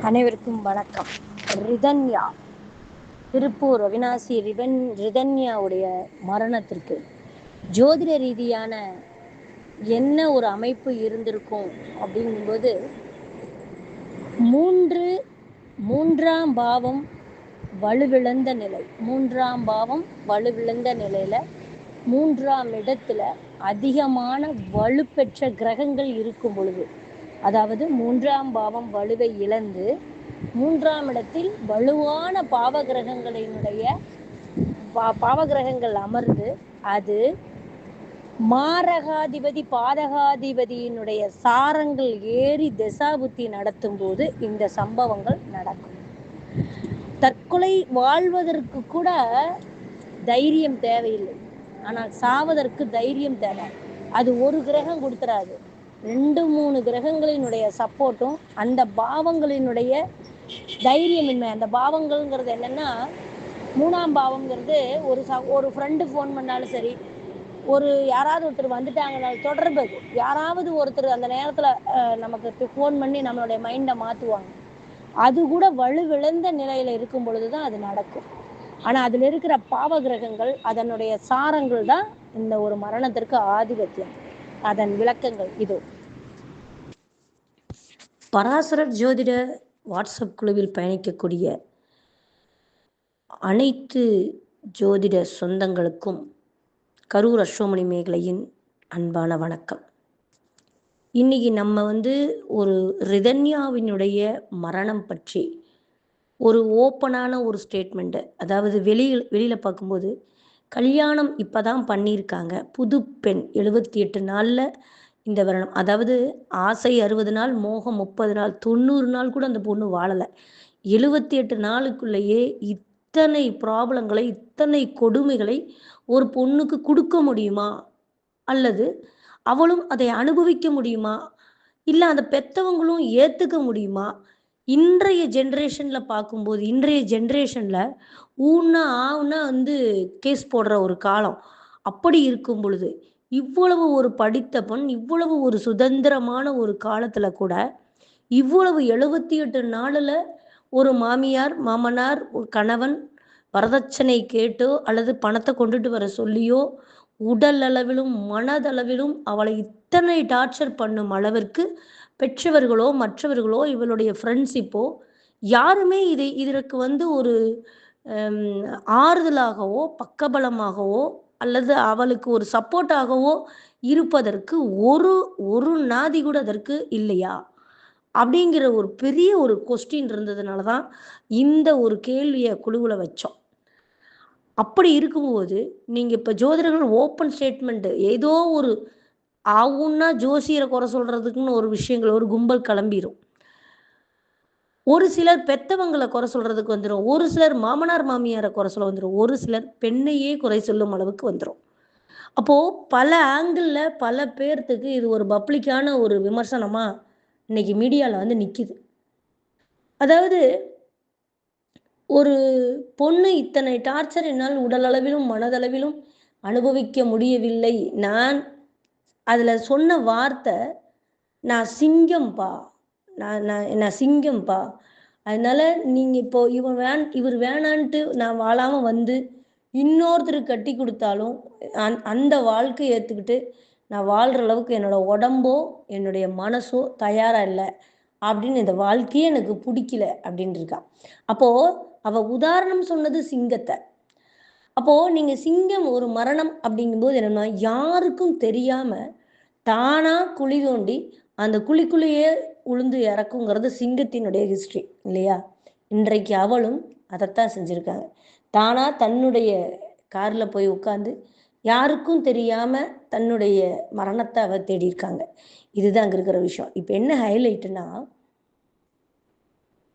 அனைவருக்கும் வணக்கம். ரிதன்யா திருப்பூர் அவினாசி ரிவன் ரிதன்யாவுடைய மரணத்திற்கு. ஜோதிட ரீதியான என்ன ஒரு அமைப்பு இருந்திருக்கும் அப்படிங்கும்போது மூன்று மூன்றாம் பாவம் வலுவிழந்த நிலை மூன்றாம் பாவம் வலுவிழந்த நிலையில மூன்றாம் இடத்துல அதிகமான வலுப்பெற்ற கிரகங்கள் இருக்கும் பொழுது அதாவது மூன்றாம் பாவம் வலுவை இழந்து மூன்றாம் இடத்தில் வலுவான பாவ கிரகங்களினுடைய பா- பாவ கிரகங்கள் அமர்ந்து அது மாரகாதிபதி பாதகாதிபதியினுடைய சாரங்கள் ஏறி திசாபுத்தி நடத்தும் போது இந்த சம்பவங்கள் நடக்கும். தற்கொலை வாழ்வதற்கு கூட தைரியம் தேவையில்லை. ஆனால் சாவதற்கு தைரியம் தேவை. அது ஒரு கிரகம் கொடுத்துறாது. ரெண்டு மூணு கிரகங்களினுடைய சப்போர்ட்டும் அந்த பாவங்களினுடைய தைரியமின்மை அந்த பாவங்கள்ங்கிறது என்னன்னா மூணாம் பாவம்ங்கிறது ஒரு ச ஒரு ஃப்ரெண்டு ஃபோன் பண்ணாலும் சரி ஒரு யாராவது ஒருத்தர் வந்துட்டாங்கன்னா தொடர்பு அது. யாராவது ஒருத்தர் அந்த நேரத்தில் நமக்கு ஃபோன் பண்ணி நம்மளுடைய மைண்டை மாற்றுவாங்க அது கூட வலுவிழந்த நிலையில் இருக்கும் பொழுது தான் அது நடக்கும். ஆனால் அதில் இருக்கிற பாவ கிரகங்கள் அதனுடைய சாரங்கள் தான் இந்த ஒரு மரணத்திற்கு ஆதிபத்தியம். அதன் விளக்கங்கள் இதோ. பராசரர் ஜோதிட வாட்ஸ்அப் குழுவில் பயணிக்கக்கூடிய அனைத்து ஜோதிட சொந்தங்களுக்கும் கரூர் அஸ்வமணி மேகலையின் அன்பான வணக்கம். இன்னைக்கு நம்ம வந்து ஒரு ரிதன்யாவினுடைய மரணம் பற்றி ஒரு ஓப்பனான ஒரு ஸ்டேட்மெண்ட்டு அதாவது வெளியில் வெளியில் பார்க்கும்போது கல்யாணம் இப்போ தான் பண்ணியிருக்காங்க. புது பெண் எழுபத்தி எட்டு நாளில் இந்த வருடம். அதாவது ஆசை அறுபது நாள் மோகம் முப்பது நாள் தொண்ணூறு நாள் கூட அந்த பொண்ணு வாழலை. எழுபத்தி எட்டு நாளுக்குள்ளேயே இத்தனை ப்ராப்ளங்களை இத்தனை கொடுமைகளை ஒரு பொண்ணுக்கு கொடுக்க முடியுமா? அல்லது அவளும் அதை அனுபவிக்க முடியுமா? இல்லை அந்த பெத்தவங்களும் ஏற்றுக்க முடியுமா? இன்றைய ஜென்ரேஷனில் பார்க்கும்போது இன்றைய ஜென்ரேஷனில் ஊன்னா ஆவுன்னா வந்து கேஸ் போடுற ஒரு காலம். அப்படி இருக்கும் பொழுது இவ்வளவு ஒரு படித்த பெண் இவ்வளவு ஒரு சுதந்திரமான ஒரு காலத்தில் கூட இவ்வளவு எழுபத்தி எட்டு நாளில் ஒரு மாமியார் மாமனார் ஒரு கணவன் வரதட்சணை கேட்டோ அல்லது பணத்தை கொண்டுட்டு வர சொல்லியோ உடல் அளவிலும் மனதளவிலும் அவளை இத்தனை டார்ச்சர் பண்ணும் அளவிற்கு பெற்றவர்களோ மற்றவர்களோ இவளுடைய ஃப்ரெண்ட்ஷிப்போ யாருமே இதை இதற்கு வந்து ஒரு ஆறுதலாகவோ பக்கபலமாகவோ அல்லது அவளுக்கு ஒரு சப்போர்ட்டாகவோ இருப்பதற்கு ஒரு ஒரு நாதி கூட அதற்கு இல்லையா? அப்படிங்கிற ஒரு பெரிய ஒரு கொஸ்டின் இருந்ததுனால தான் இந்த ஒரு கேள்வியை குழுவில் வச்சோம். அப்படி இருக்கும்போது நீங்கள் இப்போ ஜோதிடர்கள் ஓப்பன் ஸ்டேட்மெண்ட்டு ஏதோ ஒரு ஆகுன்னா ஜோசியரை குறை சொல்கிறதுக்குன்னு ஒரு விஷயங்கள் ஒரு கும்பல் கிளம்பிடும் ஒரு சிலர் பெத்தவங்களை குறை சொல்கிறதுக்கு வந்துடும் ஒரு சிலர் மாமனார் மாமியாரை குறை சொல்ல வந்துடும் ஒரு சிலர் பெண்ணையே குறை சொல்லும் அளவுக்கு வந்துடும் அப்போது பல ஆங்கிளில் பல பேர்த்துக்கு இது ஒரு பப்ளிக்கான ஒரு விமர்சனமாக இன்னைக்கு மீடியாவில் வந்து நிற்கிது அதாவது ஒரு பொண்ணு இத்தனை டார்ச்சர் என்னால் உடலளவிலும் மனதளவிலும் அனுபவிக்க முடியவில்லை. நான் அதில் சொன்ன வார்த்தை நான் சிங்கம்பா நான் நான் நான் சிங்கம்பா. அதனால நீங்கள் இப்போ இவன் வேன் இவர் வேணான்ட்டு நான் வாழாமல் வந்து இன்னொருத்தருக்கு கட்டி கொடுத்தாலும் அந் அந்த வாழ்க்கையை ஏற்றுக்கிட்டு நான் வாழ்கிற அளவுக்கு என்னோட உடம்போ என்னுடைய மனசோ தயாராக இல்லை. அப்படின்னு இந்த வாழ்க்கையே எனக்கு பிடிக்கல அப்படின்னு இருக்கா. அப்போ அவள் உதாரணம் சொன்னது சிங்கத்தை. அப்போது நீங்கள் சிங்கம் ஒரு மரணம் அப்படிங்கும்போது என்னன்னா யாருக்கும் தெரியாமல் தானாக குழி தோண்டி அந்த குழிக்குள்ளேயே உளுந்து இறக்குங்கிறது சிங்கத்தினுடைய ஹிஸ்ட்ரி இல்லையா? இன்றைக்கு அவளும் அதைத்தான் செஞ்சுருக்காங்க. தானாக தன்னுடைய காரில் போய் உட்காந்து யாருக்கும் தெரியாமல் தன்னுடைய மரணத்தை அவ தேடியிருக்காங்க. இதுதான் அங்கே இருக்கிற விஷயம். இப்போ என்ன ஹைலைட்டுனா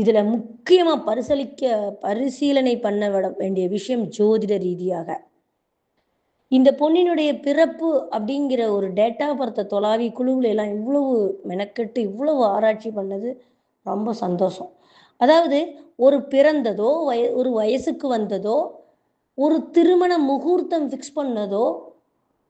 இதில் முக்கியமாக பரிசீலிக்க பரிசீலனை பண்ண விட வேண்டிய விஷயம் ஜோதிட ரீதியாக. இந்த பொண்ணினுடைய பிறப்பு அப்படிங்கிற ஒரு டேட்டா பர்த்த தொலாவி குழுவில் எல்லாம் இவ்வளவு மெனக்கெட்டு இவ்வளவு ஆராய்ச்சி பண்ணது ரொம்ப சந்தோஷம். அதாவது ஒரு பிறந்ததோ வய ஒரு வயசுக்கு வந்ததோ ஒரு திருமண முகூர்த்தம் ஃபிக்ஸ் பண்ணதோ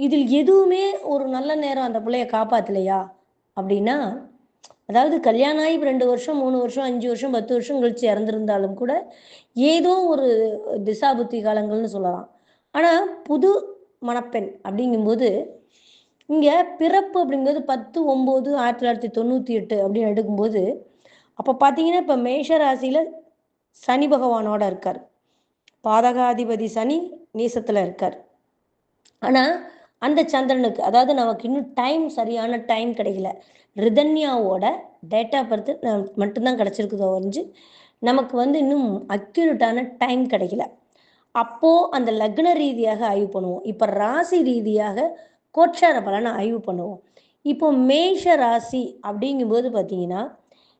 இதில் எதுவுமே ஒரு நல்ல நேரம் அந்த பிள்ளைய காப்பாத்தலையா? அப்படின்னா அதாவது கல்யாணம் ஆகி ரெண்டு வருஷம் மூணு வருஷம் அஞ்சு வருஷம் பத்து வருஷம் கழிச்சு இறந்துருந்தாலும் கூட ஏதோ ஒரு திசாபுத்தி காலங்கள்னு சொல்லலாம். ஆனால் புது மணப்பெண் அப்படிங்கும்போது இங்கே பிறப்பு அப்படிங்கிறது பத்து ஒம்பது ஆயிரத்தி தொள்ளாயிரத்தி தொண்ணூற்றி எட்டு அப்படின்னு எடுக்கும்போது அப்போ பார்த்தீங்கன்னா இப்போ மேஷ ராசியில் சனி பகவானோட இருக்கார். பாதகாதிபதி சனி நீசத்தில் இருக்கார். ஆனால் அந்த சந்திரனுக்கு அதாவது நமக்கு இன்னும் டைம் சரியான டைம் கிடைக்கல. ரிதன்யாவோட டேட்டா ஆஃப் பர்த் மட்டும்தான் கிடச்சிருக்குதோ ஒழிஞ்சு நமக்கு வந்து இன்னும் அக்யூரேட்டான டைம் கிடைக்கல. அப்போது அந்த லக்ன ரீதியாக ஆய்வு பண்ணுவோம். இப்போ ராசி ரீதியாக கோட்சார பலனை ஆய்வு பண்ணுவோம். இப்போ மேஷ ராசி அப்படிங்கும்போது பார்த்தீங்கன்னா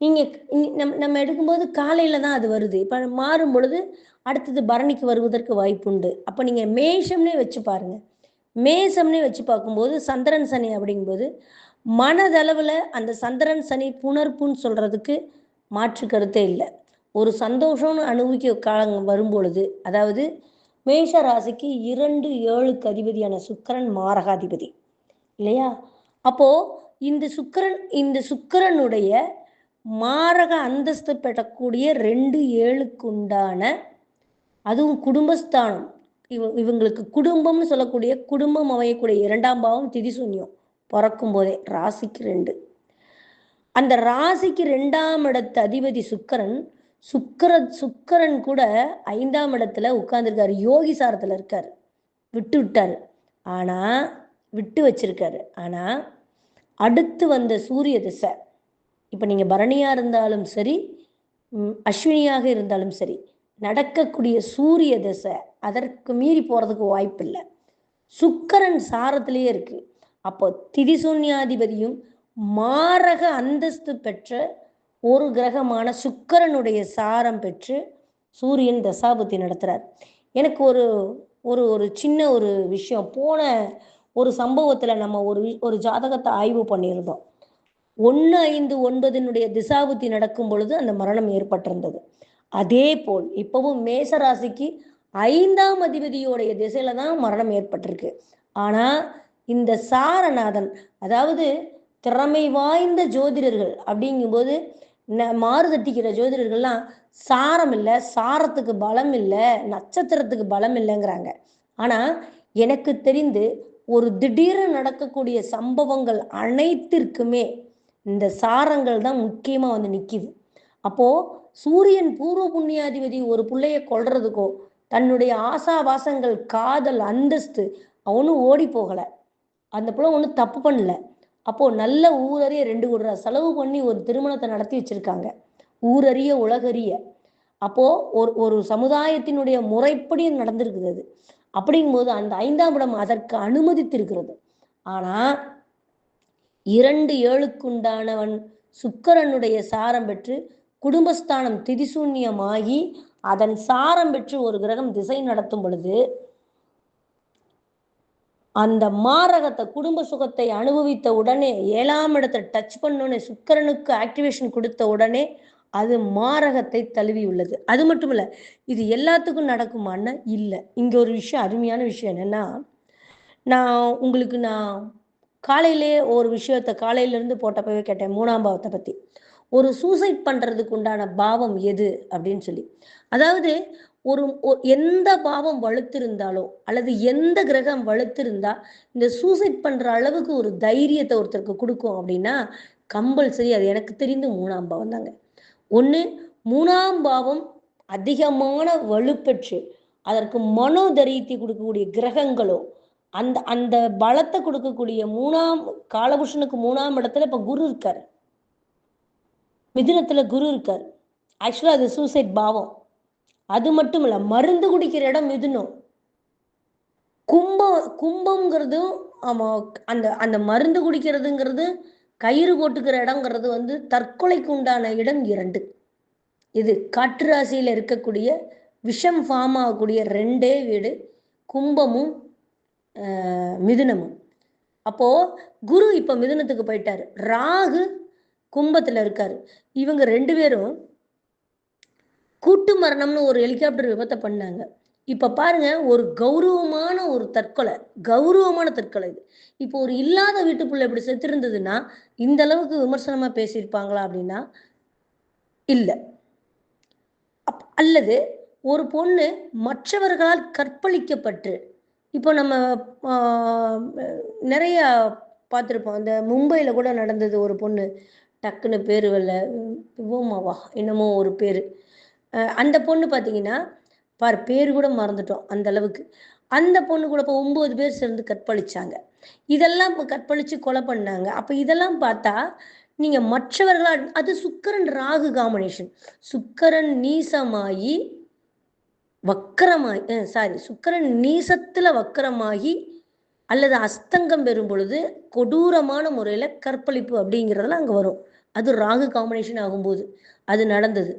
நீங்கள் நம்ம நம்ம எடுக்கும்போது காலையில் தான் அது வருது. இப்போ மாறும் பொழுது அடுத்தது பரணிக்கு வருவதற்கு வாய்ப்புண்டு. அப்போ நீங்கள் மேஷம்னே வச்சு பாருங்கள் மேசம்னே வச்சு பார்க்கும்போது சந்திரன் சனி அப்படிங்கும்போது மனதளவில் அந்த சந்திரன் சனி புணர்ப்புன்னு சொல்கிறதுக்கு மாற்று கருத்தே இல்லை. ஒரு சந்தோஷம்னு அனுபவிக்க காலங்கள் வரும்பொழுது அதாவது மேஷ ராசிக்கு இரண்டு ஏழுக்கு அதிபதியான சுக்கரன் மாரகாதிபதி இல்லையா? அப்போது இந்த சுக்கரன் இந்த சுக்கரனுடைய மாரக அந்தஸ்து பெறக்கூடிய ரெண்டு ஏழுக்கு உண்டான அதுவும் குடும்பஸ்தானம் இவ இவங்களுக்கு குடும்பம்னு சொல்லக்கூடிய குடும்பம் அமையக்கூடிய இரண்டாம் பாவம் திதிசூன்யம். பிறக்கும் போதே ராசிக்கு ரெண்டு. அந்த ராசிக்கு ரெண்டாம் இடத்து அதிபதி சுக்கரன் சுக்கர சுக்கரன் கூட ஐந்தாம் இடத்துல உட்கார்ந்துருக்காரு. யோகி சாரத்தில் இருக்காரு. விட்டு விட்டாரு. ஆனா விட்டு வச்சிருக்காரு. ஆனா அடுத்து வந்த சூரிய திசை. இப்போ நீங்க பரணியா இருந்தாலும் சரி அஸ்வினியாக இருந்தாலும் சரி நடக்கக்கூடிய சூரிய திசை அதற்கு மீறி போறதுக்கு வாய்ப்பு இல்லை சுக்கரன் சாரத்திலேயே இருக்கு. அப்போ திதிசூன்யாதிபதியும் மாரக அந்தஸ்து பெற்ற ஒரு கிரகமான சுக்கரனுடைய சாரம் பெற்று சூரியன் தசாபுத்தி நடத்துறார். எனக்கு ஒரு ஒரு ஒரு சின்ன ஒரு விஷயம். போன ஒரு சம்பவத்தில் நம்ம ஒரு ஒரு ஜாதகத்தை ஆய்வு பண்ணியிருந்தோம். ஒன்று ஐந்து ஒன்பதினுடைய திசாபுத்தி நடக்கும் பொழுது அந்த மரணம் ஏற்பட்டிருந்தது. அதே போல் இப்பவும் மேசராசிக்கு ஐந்தாம் அதிபதியோடைய திசையில தான் மரணம் ஏற்பட்டிருக்கு. ஆனா இந்த சாரநாதன் அதாவது திறமை வாய்ந்த ஜோதிடர்கள் அப்படிங்கும்போது மாறு தட்டிக்கிற ஜோதிடர்கள்லாம் சாரம் இல்லை சாரத்துக்கு பலம் இல்லை நட்சத்திரத்துக்கு பலம் இல்லைங்கிறாங்க. ஆனா எனக்கு தெரிந்து ஒரு திடீர்னு நடக்கக்கூடிய சம்பவங்கள் அனைத்திற்குமே இந்த சாரங்கள் தான் முக்கியமா வந்து நிக்குது. அப்போ சூரியன் பூர்வ புண்ணியாதிபதி ஒரு பிள்ளைய கொள்றதுக்கோ தன்னுடைய ஆசாவாசங்கள் காதல் அந்தஸ்து அவனும் ஓடி போகல. அந்த பிள்ளை ஒன்றும் தப்பு பண்ணல. அப்போ நல்ல ஊரறிய ரெண்டு கோடி செலவு பண்ணி ஒரு திருமணத்தை நடத்தி வச்சிருக்காங்க. ஊரறிய உலகறிய. அப்போ ஒரு ஒரு சமுதாயத்தினுடைய முறைப்படி நடந்திருக்குது அது. அப்படிங்கும்போது அந்த ஐந்தாம் இடம் அதற்கு அனுமதித்திருக்கிறது. ஆனா இரண்டு ஏழுக்குண்டானவன் சுக்கரனுடைய சாரம் பெற்று குடும்பஸ்தானம் திதிசூன்யமாகி அதன் சாரம் பெற்று ஒரு கிரகம் திசை நடத்தும் பொழுது அந்த மாரகத்தை குடும்ப சுகத்தை அனுபவித்த உடனே ஏழாம் இடத்தை டச் பண்ணோன்னே சுக்கரனுக்கு ஆக்டிவேஷன் கொடுத்த உடனே அது மாரகத்தை தழுவி உள்ளது. அது மட்டும் இல்ல இது எல்லாத்துக்கும் நடக்குமான்னு? இல்லை. இங்க ஒரு விஷயம் அருமையான விஷயம் என்னன்னா நான் உங்களுக்கு நான் காலையிலே ஒரு விஷயத்த காலையில இருந்து போட்டப்பவே கேட்டேன் மூணாம் பாவத்தை பத்தி. ஒரு சூசைட் பண்றதுக்கு உண்டான பாவம் எது அப்படின்னு சொல்லி. அதாவது ஒரு எந்த பாவம் வலுத்திருந்தாலோ அல்லது எந்த கிரகம் வலுத்திருந்தா இந்த சூசைட் பண்ற அளவுக்கு ஒரு தைரியத்தை ஒருத்தருக்கு கொடுக்கும் அப்படின்னா கம்பல்சரி அது எனக்கு தெரிந்து மூணாம் பாவம் தாங்க. ஒன்று மூணாம் பாவம் அதிகமான வலுப்பெற்று அதற்கு மனோ தைரியத்தை கொடுக்கக்கூடிய கிரகங்களோ அந்த அந்த பலத்தை கொடுக்கக்கூடிய மூணாம் காலபுருஷனுக்கு மூணாம் இடத்துல இப்ப குரு இருக்காரு. மிதுனத்தில் குரு இருக்கார். ஆக்சுவலாக அது சூசைட் பாவம். அது மட்டும் இல்லை மருந்து குடிக்கிற இடம் மிதுனம். கும்பம் கும்பம்ங்கிறதும் ஆமாம் அந்த அந்த மருந்து குடிக்கிறதுங்கிறது கயிறு போட்டுக்கிற இடங்கிறது வந்து தற்கொலைக்கு உண்டான இடம் இரண்டு. இது காற்று ராசியில் இருக்கக்கூடிய விஷம் ஃபார்ம் ஆகக்கூடிய ரெண்டே வீடு கும்பமும் மிதுனமும். அப்போது குரு இப்போ மிதுனத்துக்கு போயிட்டார். ராகு கும்பத்துல இருக்காரு. இவங்க ரெண்டு பேரும் கூட்டு மரணம்னு ஒரு ஹெலிகாப்டர் விபத்தை பண்ணாங்க. இப்போ பாருங்க ஒரு கௌரவமான ஒரு தற்கொலை கௌரவமான தற்கொலை இது. இப்போ ஒரு இல்லாத வீட்டுக்குள்ள இப்படி செத்துருந்ததுன்னா இந்த அளவுக்கு விமர்சனமாக பேசியிருப்பாங்களா அப்படின்னா இல்லை. அப் அல்லது ஒரு பொண்ணு மற்றவர்களால் கற்பழிக்கப்பட்டு இப்போ நம்ம நிறைய பார்த்துருப்போம். அந்த மும்பையில் கூட நடந்தது ஒரு பொண்ணு டக்குன்னு பேர் வரல. விவோமாவா என்னமோ ஒரு பேர். அந்த பொண்ணு பார்த்தீங்கன்னா பார் பேர் கூட மறந்துட்டோம் அந்த அளவுக்கு. அந்த பொண்ணு கூட இப்போ ஒம்பது பேர் சேர்ந்து கற்பழிச்சாங்க இதெல்லாம் இப்போ கற்பழித்து கொலை பண்ணாங்க. அப்போ இதெல்லாம் பார்த்தா நீங்கள் மற்றவர்களால் அது சுக்கரன் ராகு காம்பினேஷன் சுக்கரன் நீசமாகி வக்கரமாகி சாரி சுக்கரன் நீசத்தில் வக்கரமாகி அல்லது அஸ்தங்கம் பெறும் பொழுது கொடூரமான முறையில் கற்பழிப்பு அப்படிங்கிறதெல்லாம் அங்கே வரும். அது ராகு காம்பினேஷன் ஆகும்போது அது நடந்தது.